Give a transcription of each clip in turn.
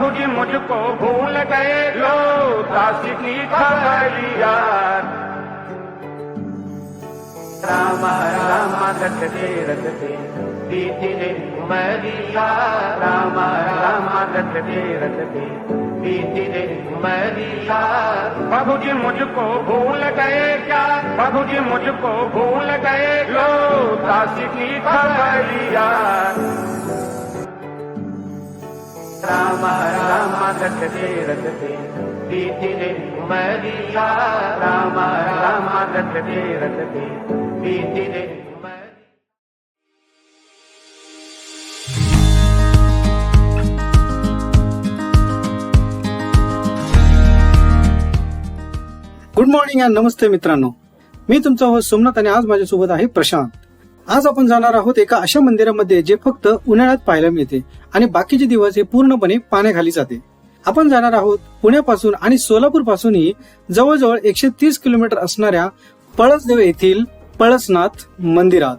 बाबू जी मुझको भूल गए लो काशी की खबरिया राम राम रटते रटते बीतिले उमरिया राम राम रटते रटते मरिया बाबू जी मुझको भूल गए क्या? बाबू जी मुझको भूल गए लो काशी की खबरिया राम राम रखते रटते बीतिले उमरिया राम राम रखते रखते बीतिले उमरिया। गुड मॉर्निंग अँड नमस्ते मित्रांनो. मी तुमचा हो सोमनाथ आणि आज माझ्यासोबत आहे प्रशांत. आज आपण जाणार आहोत एका अशा मंदिरामध्ये जे फक्त उन्हाळ्यात पाहायला मिळते आणि बाकीचे दिवस हे पूर्णपणे पाण्याखाली जाते. आपण जाणार आहोत पुण्यापासून आणि सोलापूर पासूनही जवळजवळ एकशे तीस किलोमीटर असणाऱ्या पळसदेव येथील पळसनाथ मंदिरात.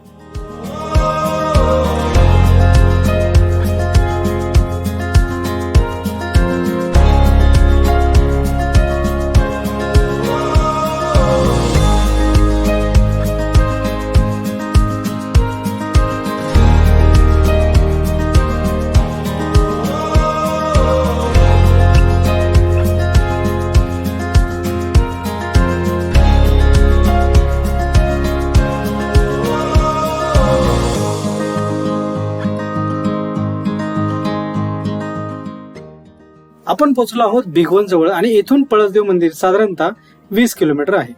आपण पोहोचलो आहोत भिगवण जवळ आणि येथून पळसदेव मंदिर साधारणतः वीस किलोमीटर आहे.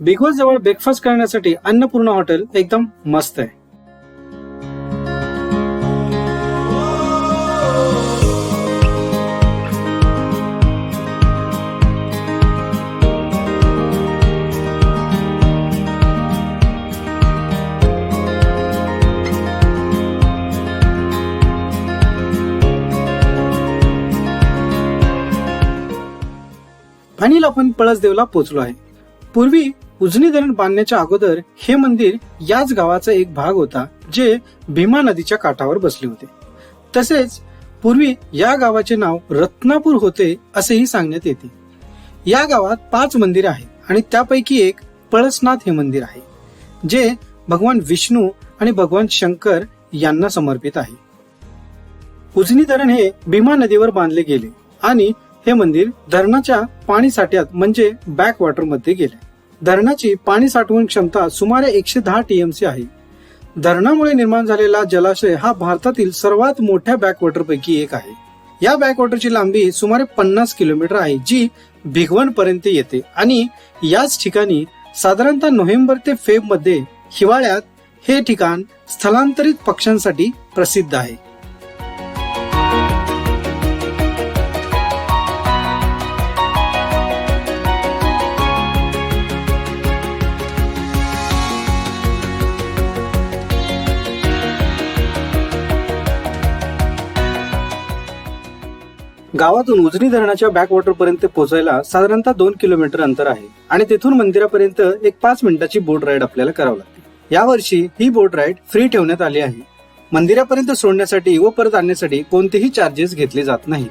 भिगवण जवळ ब्रेकफास्ट करण्यासाठी अन्नपूर्णा हॉटेल एकदम मस्त आहे. फायनल आपण पळसदेवला पोहोचलो आहे. पूर्वी उजनी धरण बांधण्याच्या अगोदर हे मंदिर याच गावाचा एक भाग होता जे भीमा नदीच्या काठावर बसले होते. तसेच पूर्वी या गावाचे नाव रत्नापूर होते असेही सांगण्यात येते. या गावात पाच मंदिर आहेत आणि त्यापैकी एक पळसनाथ हे मंदिर आहे जे भगवान विष्णू आणि भगवान शंकर यांना समर्पित आहे. उजनी धरण हे भीमा नदीवर बांधले गेले आणि हे मंदिर धरणाच्या पाणी साठ्यात म्हणजे बॅक वॉटरमध्ये गेले. धरणाची पाणी साठवण क्षमता सुमारे एकशे दहा टीएमसी आहे. धरणामुळे निर्माण झालेला जलाशय हा भारतातील सर्वात मोठ्या बॅकवॉटर पैकी एक आहे. या बॅकवॉटरची लांबी सुमारे पन्नास किलोमीटर आहे जी भिगवण पर्यंत येते आणि याच ठिकाणी साधारणतः नोव्हेंबर ते फेबमध्ये हिवाळ्यात हे ठिकाण स्थलांतरित पक्ष्यांसाठी प्रसिद्ध आहे. गावातून उजनी धरणाच्या बॅकवॉटर पर्यंत पोहोचायला साधारणतः दोन किलोमीटर अंतर आहे. आणि तेथून मंदिरापर्यंत एक पाच मिनिटाची बोट राईड आपल्याला करावी लागते. यावर्षी ही बोट राईड फ्री ठेवण्यात आली आहे. मंदिरापर्यंत सोडण्यासाठी व परत आणण्यासाठी कोणतेही चार्जेस घेतले जात नाहीत.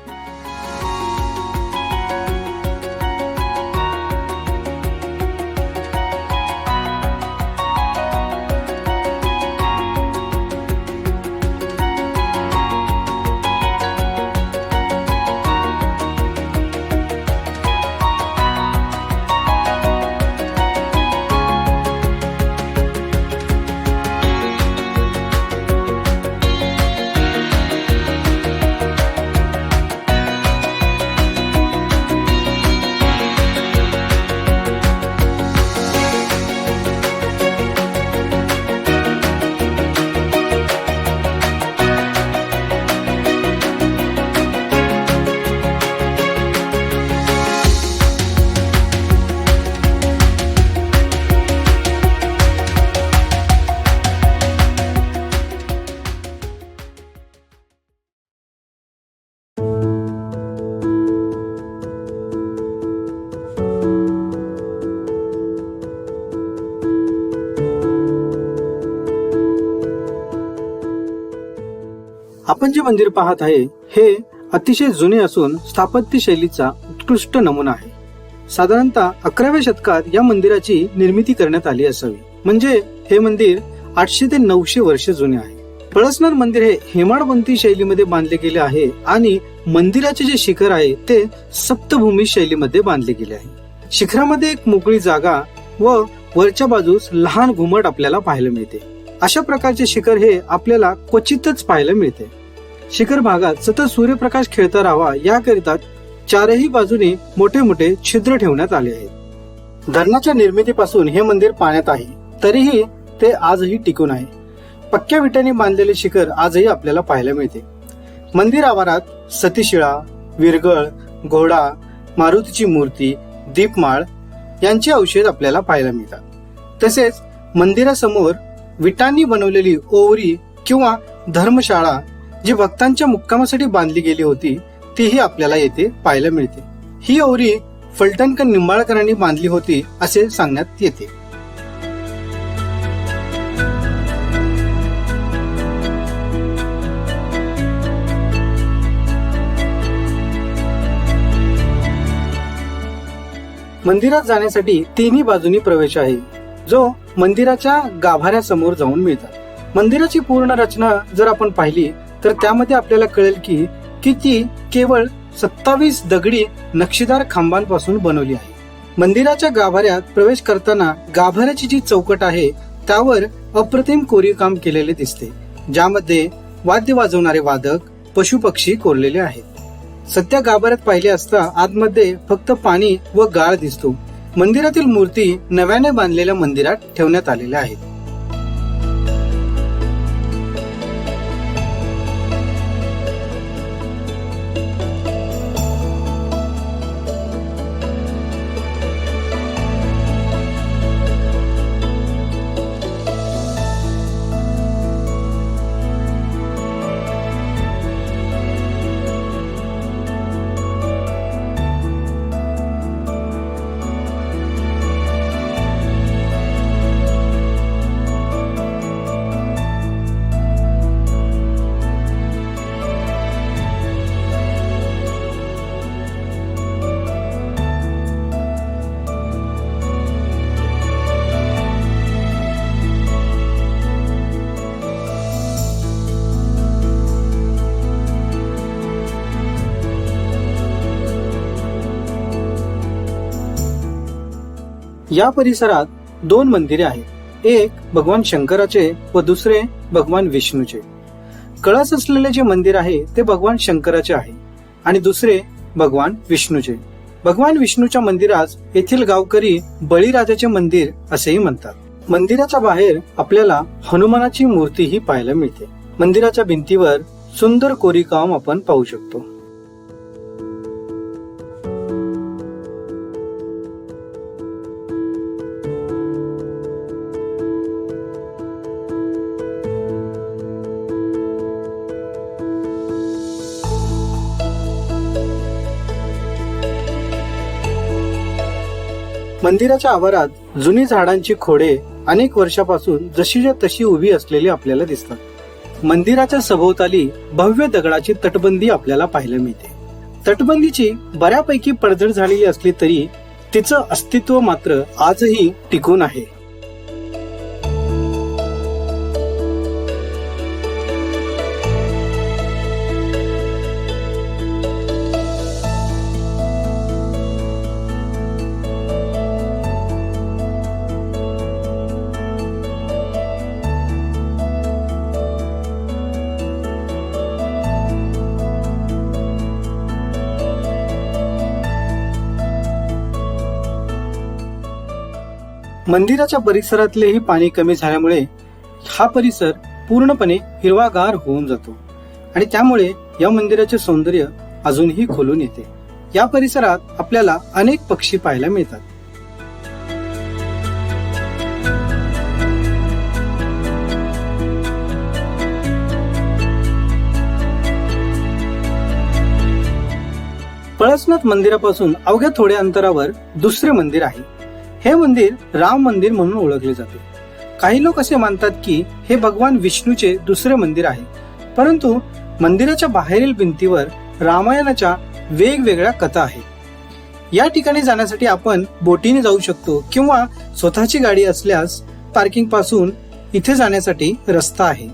आपण जे मंदिर पाहत आहे हे अतिशय जुने असून स्थापत्य शैलीचा उत्कृष्ट नमुना आहे. साधारणतः अकराव्या शतकात या मंदिराची निर्मिती करण्यात आली असावी. म्हणजे हे मंदिर आठशे ते नऊशे वर्ष जुने आहे. पळसनाथ मंदिर हे हेमाडपंथी शैलीमध्ये बांधले गेले आहे आणि मंदिराचे जे शिखर आहे ते सप्तभूमी शैलीमध्ये बांधले गेले आहे. शिखरामध्ये एक मोकळी जागा व वरच्या बाजूस लहान घुमट आपल्याला पाहायला मिळते. अशा प्रकारचे शिखर हे आपल्याला क्वचितच पाहायला मिळते. शिखर भागात सतत सूर्यप्रकाश खेळता राहावा याकरिता चारही बाजूने मोठे मोठे छिद्र ठेवण्यात आले आहेत. धरणाच्या निर्मितीपासून हे मंदिर पाण्यात आहे तरीही ते आजही टिकून आहे. पक्क्या विटांनी बांधलेले शिखर आजही आपल्याला पाहायला मिळते. मंदिर आवारात सतीशिळा विरगळ घोडा मारुतीची मूर्ती दीपमाळ यांचे अवशेष आपल्याला पाहायला मिळतात. तसेच मंदिरासमोर विटांनी बनवलेली ओवरी किंवा धर्मशाळा जी भक्तांच्या मुक्कामासाठी बांधली गेली होती तीही आपल्याला येथे पाहायला मिळते. ही ओरी फलटणकर निंबाळकरांनी बांधली होती असे सांगण्यात येते. मंदिरात जाण्यासाठी तिन्ही बाजूनी प्रवेश आहे जो मंदिराच्या गाभाऱ्यासमोर जाऊन मिळतात. मंदिराची पूर्ण रचना जर आपण पाहिली तर त्यामध्ये आपल्याला कळेल की की ती केवळ सत्तावीस दगडी नक्षीदार खांबांपासून बनवली आहे. मंदिराच्या गाभाऱ्यात प्रवेश करताना गाभाऱ्याची जी चौकट आहे त्यावर अप्रतिम कोरीव काम केलेले दिसते ज्यामध्ये वाद्य वाजवणारे वादक पशुपक्षी कोरलेले आहेत. सध्या गाभाऱ्यात पाहिले असता आतमध्ये फक्त पाणी व गाळ दिसतो. मंदिरातील मूर्ती नव्याने बांधलेल्या मंदिरात ठेवण्यात आलेल्या आहेत. या परिसरात दोन मंदिरे आहेत. एक भगवान शंकराचे व दुसरे भगवान विष्णूचे. कळस असलेले जे मंदिर आहे ते भगवान शंकराचे आहे आणि दुसरे भगवान विष्णूचे. भगवान विष्णूच्या मंदिरास येथील गावकरी बळीराजाचे मंदिर असेही म्हणतात. मंदिराच्या बाहेर आपल्याला हनुमानाची मूर्तीही पाहायला मिळते. मंदिराच्या भिंतीवर सुंदर कोरीकाम आपण पाहू शकतो. मंदिराच्या आवारात जुनी झाडांची खोडे अनेक वर्षापासून जशीच्या तशी उभी असलेली आपल्याला दिसतात. मंदिराच्या सभोवताली भव्य दगडाची तटबंदी आपल्याला पाहायला मिळते. तटबंदीची बऱ्यापैकी पडझड झालेली असली तरी तिचं अस्तित्व मात्र आजही टिकून आहे. मंदिराच्या परिसरातलेही पाणी कमी झाल्यामुळे हा परिसर पूर्णपणे हिरवागार होऊन जातो. आणि त्यामुळे या मंदिराचे सौंदर्य अजूनही खोलून येते. या परिसरात आपल्याला अनेक पक्षी पाहायला मिळतात. पळसनाथ मंदिरापासून अवघ्या थोड्या अंतरावर दुसरे मंदिर आहे. हे मंदिर राम मंदिर म्हणून ओळखले जाते. काही लोक असे मानतात की हे भगवान विष्णूचे दुसरे मंदिर आहे. परंतु मंदिराच्या बाहेरील भिंतीवर रामायणाच्या वेगवेगळ्या कथा आहेत या ठिकाणी जाण्यासाठी आपण बोटीने जाऊ शकतो किंवा स्वतःची गाडी असल्यास पार्किंगपासून इथे जाण्यासाठी रस्ता आहे.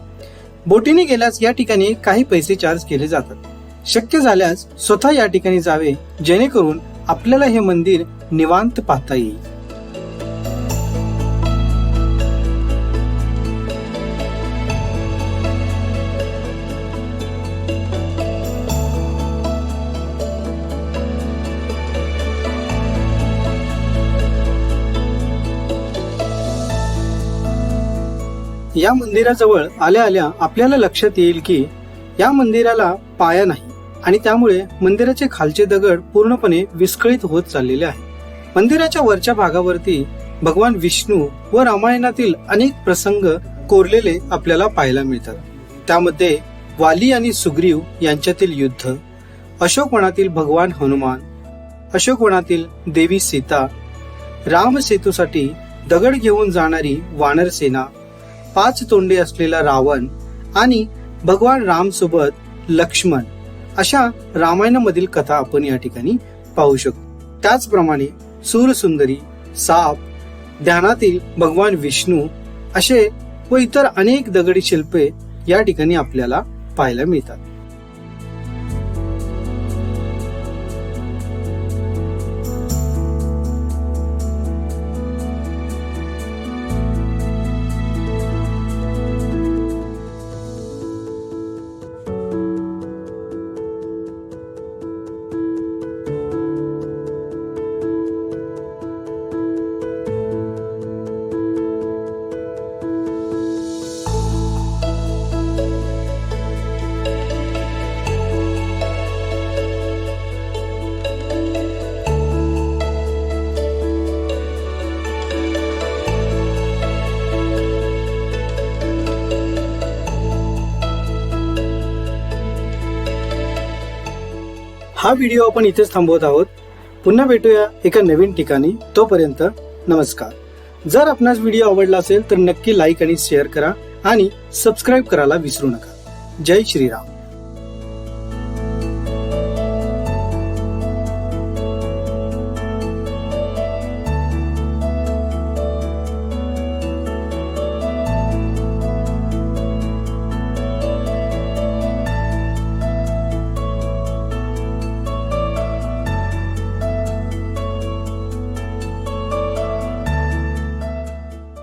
बोटीने गेल्यास या ठिकाणी काही पैसे चार्ज केले जातात. शक्य झाल्यास स्वतः या ठिकाणी जावे जेणेकरून आपल्याला हे मंदिर निवांत पाहता येईल. या मंदिराजवळ आल्या आल्या आपल्याला लक्षात येईल की या मंदिराला पाया नाही आणि त्यामुळे मंदिराचे खालचे दगड पूर्णपणे विस्कळीत होत चाललेले आहे. मंदिराच्या वरच्या भागावरती भगवान विष्णू व रामायणातील अनेक प्रसंग कोरलेले आपल्याला पाहायला मिळतात. त्यामध्ये वाली आणि सुग्रीव यांच्यातील युद्ध अशोकवनातील भगवान हनुमान अशोकवनातील देवी सीता राम सेतूसाठी दगड घेऊन जाणारी वानर सेना पाच तोंडे असलेला रावण आणि भगवान राम सोबत लक्ष्मण अशा रामायणामधील कथा आपण या ठिकाणी पाहू शकतो. त्याचप्रमाणे सूरसुंदरी साप ध्यानातील भगवान विष्णू असे व इतर अनेक दगडी शिल्पे या ठिकाणी आपल्याला पाहायला मिळतात. हा व्हिडिओ आपण इथेच थांबवत आहोत. पुन्हा भेटूया एका नवीन ठिकाणी. तोपर्यंत नमस्कार. जर आपणास व्हिडिओ आवडला असेल तर नक्की लाईक आणि शेअर करा आणि सबस्क्राईब करायला विसरू नका. जय श्रीराम.